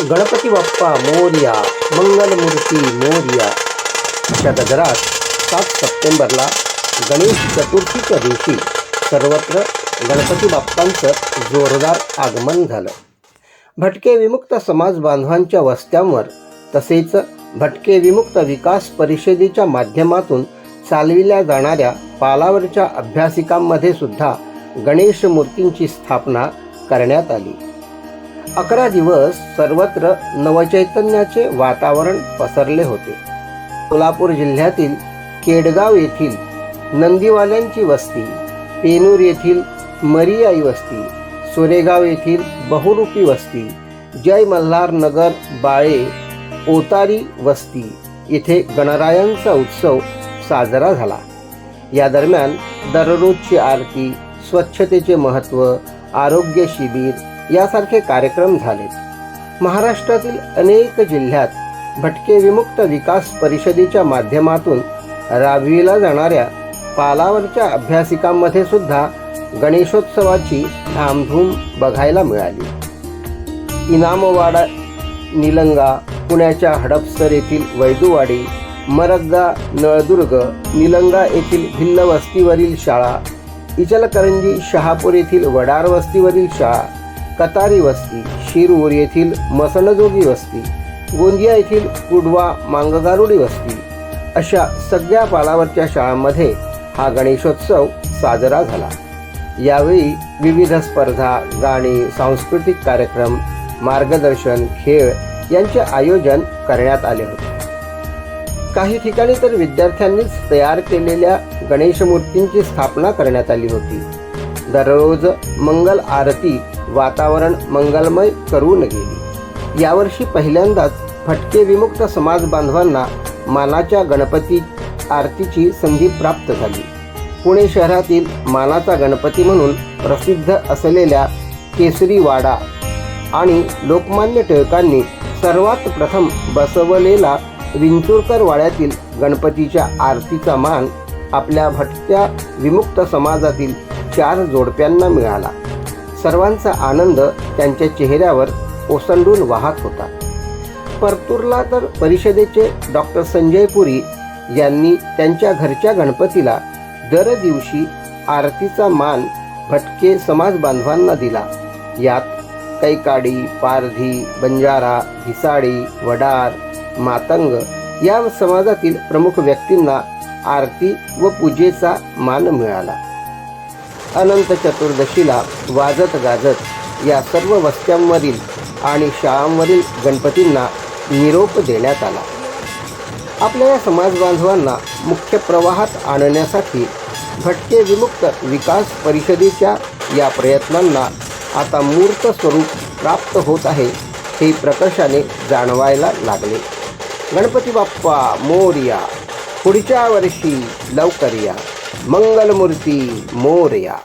गणपती बाप्पा मोर्या मंगलमूर्ती मोर्या. अशा गजरात सात सप्टेंबरला गणेश चतुर्थीच्या दिवशी सर्वत्र गणपती बाप्पांचं जोरदार आगमन झालं. भटके विमुक्त समाज बांधवांच्या वस्त्यांवर तसेच भटके विमुक्त विकास परिषदेच्या माध्यमातून चालविल्या जाणाऱ्या पालावरच्या अभ्यासिकांमध्ये सुद्धा गणेश मूर्तींची स्थापना करण्यात आली. अकरा दिवस सर्वत्र नवचैतन्याचे वातावरण पसरले होते. सोलापूर जिल्ह्यातील केडगाव येथील नंदीवाल्यांची वस्ती पेनूर येथील मरियाई वस्ती सोरेगाव येथील बहुरूपी वस्ती जय मल्हार नगर बाळे ओतारी वस्ती येथे गणरायांचा उत्सव साजरा झाला. या दरम्यान दररोजची आरती स्वच्छतेचे महत्त्व आरोग्य शिबिर यासारखे कार्यक्रम झाले महाराष्ट्रातील अनेक जिल्ह्यात भटके विमुक्त विकास परिषदेच्या माध्यमातून राबविल्या जाणाऱ्या पालावरच्या अभ्यासिकांमध्ये सुद्धा गणेशोत्सवाची धामधूम बघायला मिळाली. इनामवाडा निलंगा पुण्याच्या हडपसर येथील वैदुवाडी मरग्गा नळदुर्ग निलंगा येथील भिल्ल वस्तीवरील शाळा इचलकरंजी शहापूर येथील वडार वस्तीवरील शाळा कतारी वस्ती शिरूर येथील मसणजोगी वस्ती गोंदिया येथील कुडवा मांगगारुडी वस्ती अशा सगळ्या पालावरच्या शाळांमध्ये हा गणेशोत्सव साजरा झाला. यावेळी विविध स्पर्धा गाणी सांस्कृतिक कार्यक्रम मार्गदर्शन खेळ यांचे आयोजन करण्यात आले होते. काही ठिकाणी तर विद्यार्थ्यांनीच तयार केलेल्या गणेशमूर्तींची स्थापना करण्यात आली होती. दररोज मंगल आरती वातावरण मंगलमय करून गेली. यावर्षी पहिल्यांदाच फटके विमुक्त समाज बांधवांना मानाच्या गणपती आरतीची संधी प्राप्त झाली. पुणे शहरातील मानाचा गणपती म्हणून प्रसिद्ध असलेल्या केसरी वाडा आणि लोकमान्य टिळकांनी सर्वात प्रथम बसवलेला विंचुरकर वाड्यातील गणपतीच्या आरतीचा मान आपल्या भटक्या विमुक्त समाजातील चार जोडप्यांना मिळाला. सर्वांचा आनंद त्यांच्या चेहऱ्यावर ओसंडून वाहत होता. परतूरला तर परिषदेचे डॉक्टर संजय पुरी यांनी त्यांच्या घरच्या गणपतीला दर दिवशी आरतीचा मान भटके समाज बांधवांना दिला. यात कैकाडी पारधी बंजारा भिसाडी वडार मातंग या समाजातील प्रमुख व्यक्तींना आरती व पूजेचा मान मिळाला. अनंत चतुर्दशीला वाजत गाजत या सर्व वस्त्यांवरील आणि शाळांवरील गणपतींना निरोप देण्यात आला. आपल्या या समाजबांधवांना मुख्य प्रवाहात आणण्यासाठी भटके विमुक्त विकास परिषदेच्या या प्रयत्नांना आता मूर्त स्वरूप प्राप्त होत आहे हे प्रकर्षाने जाणवायला लागले. गणपती बाप्पा मोर्या पुढच्या वर्षी लवकर या. मंगलमूर्ती मोर्या